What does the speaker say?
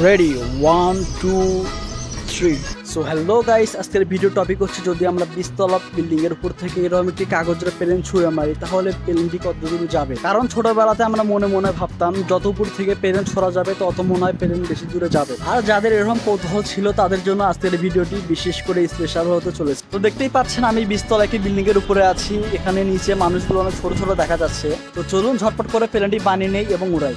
Ready one two three so hello guys আজকের video topic হচ্ছে যদি আমরা বিস্তলা বিল্ডিং এর উপর থেকে এরকম একটি কাগজের প্লেন ছুঁড়ে মারি, তাহলে প্লেনটি কতদূর যাবে? কারণ ছোটবেলাতে আমরা মনে মনে ভাবতাম, যত উপর থেকে প্লেন ছড়া যাবে, তত মনে হয় প্লেন বেশি দূরে যাবে। আর যাদের এরকম কৌতূহল ছিল, তাদের জন্য আজকের ভিডিওটি বিশেষ করে স্পেশাল হতে চলেছে। তো দেখতেই পাচ্ছেন, আমি বিস্তলা একটি বিল্ডিং এর উপরে আছি। এখানে নিচে মানুষগুলো অনেক ছোট ছোট দেখা যাচ্ছে। তো চলুন ঝটপট করে প্লেনটি বানিয়ে নেই এবং উড়াই।